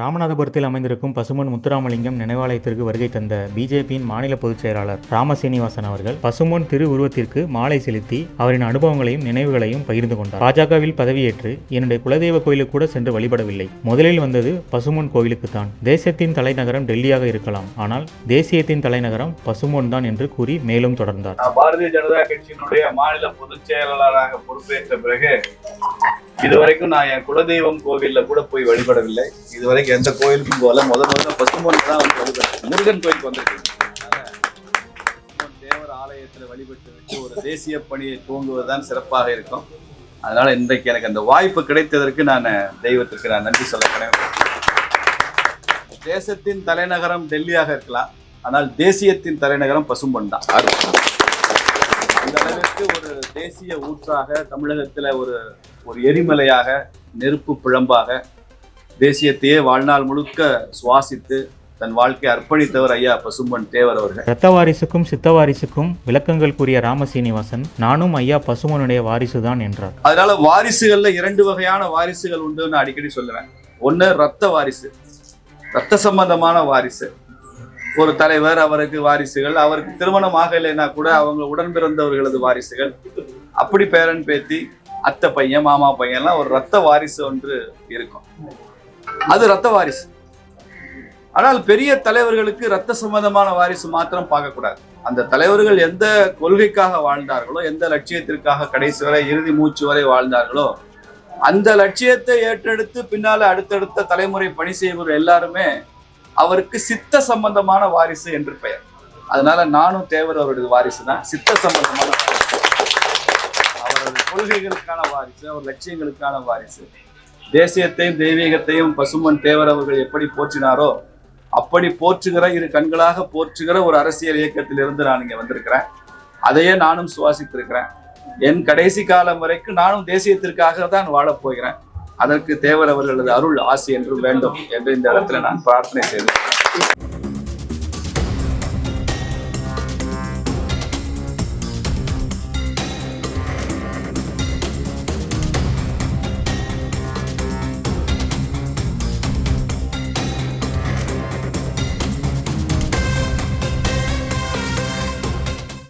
ராமநாதபுரத்தில் அமைந்திருக்கும் பசுமன் முத்துராமலிங்கம் நினைவாலயத்திற்கு வருகை தந்த பிஜேபியின் மாநில பொதுச் செயலாளர் ராமசீனிவாசன் அவர்கள் பசுமன் திரு உருவத்திற்கு மாலை செலுத்தி அவரின் அனுபவங்களையும் நினைவுகளையும் பகிர்ந்து கொண்டார். பாஜகவில் பதவியேற்று என்னுடைய குலதெய்வ கோயிலுக்கு கூட சென்று வழிபடவில்லை. முதலில் வந்தது பசுமன் கோயிலுக்கு தான் தேசத்தின் தலைநகரம் டெல்லியாக இருக்கலாம். ஆனால் தேசியத்தின் தலைநகரம் பசுமோன் தான் என்று கூறி மேலும் தொடர்ந்தார். பாரதிய ஜனதா கட்சியினுடைய மாநில பொதுச் செயலாளராக பொறுப்பேற்ற பிறகு இதுவரைக்கும் நான் என் குலதெய்வம் கோவில்ல கூட போய் வழிபடவில்லை. இதுவரைக்கும் எந்த கோயிலுக்கும் போல முத முதல்ல பசுமன் தான் வந்து வழிபடுறேன் முருகன் கோயிலுக்கு வந்திருக்கேன். தேவர் ஆலயத்துல வழிபட்டு விட்டு ஒரு தேசிய பணியை துவங்குவதுதான் சிறப்பாக இருக்கும். அதனால இன்றைக்கு எனக்கு அந்த வாய்ப்பு கிடைத்ததற்கு நான் தெய்வத்திற்கு நான் நன்றி சொல்ல தேசத்தின் தலைநகரம் டெல்லியாக இருக்கலாம். ஆனால் தேசியத்தின் தலைநகரம் பசும்பொன் தான். அந்த அளவிற்கு ஒரு தேசிய ஊற்றாக தமிழகத்துல ஒரு ஒரு எரிமலையாக நெருப்பு பிழம்பாக தேசியத்தையே வாழ்நாள் முழுக்க சுவாசித்து தன் வாழ்க்கையை அர்ப்பணித்தவர் ஐயா பசும்பொன் தேவர் அவர்கள். இரத்த வாரிசுக்கும் சித்த வாரிசுக்கும் விளக்கங்கள் கூறிய ராமசீனிவாசன் நானும் ஐயா பசுமனுடைய வாரிசுதான் என்றார். அதனால வாரிசுகள்ல இரண்டு வகையான வாரிசுகள் உண்டுன்னு அடிக்கடி சொல்லுவேன். ஒண்ணு ரத்த வாரிசு. ரத்த சம்பந்தமான வாரிசு. ஒரு தலைவர் அவருக்கு வாரிசுகள் அவருக்கு திருமணம் ஆகலைன்னா கூட அவங்க உடன் பிறந்தவர்களது வாரிசுகள். அப்படி பேரன் பேத்தி அத்தை பையன் மாமா பையன்லாம் ஒரு ரத்த வாரிசு ஒன்று இருக்கும். அது ரத்த வாரிசு. ஆனால் பெரிய தலைவர்களுக்கு ரத்த சம்பந்தமான வாரிசு மாத்திரம் பார்க்கக்கூடாது. அந்த தலைவர்கள் எந்த கொள்கைக்காக வாழ்ந்தார்களோ எந்த லட்சியத்திற்காக கடைசி வரை இறுதி மூச்சு வரை வாழ்ந்தார்களோ அந்த லட்சியத்தை ஏற்றெடுத்து பின்னால அடுத்தடுத்த தலைமுறை பணி செய்வர் எல்லாருமே அவருக்கு சித்த சம்பந்தமான வாரிசு என்று பெயர். அதனால நானும் தேவர் அவருடைய வாரிசு தான் சித்த சம்பந்தமான அவரது கொள்கைகளுக்கான வாரிசு அவர் லட்சியங்களுக்கான வாரிசு. தேசியத்தையும் தெய்வீகத்தையும் பசுமன் தேவர் அவர்கள் எப்படி போற்றினாரோ அப்படி போற்றுகிற இரு கண்களாக போற்றுகிற ஒரு அரசியல் இயக்கத்திலிருந்து நான் இங்கே வந்திருக்கிறேன். அதையே நானும் சுவாசித்திருக்கிறேன். என் கடைசி காலம் வரைக்கும் நானும் தேசியத்திற்காக தான் வாழப்போகிறேன் அதற்கு தேவர் அவர்களது அருள் ஆசி என்றும் வேண்டும் என்று இந்த இடத்துல நான் பிரார்த்தனை செய்தேன்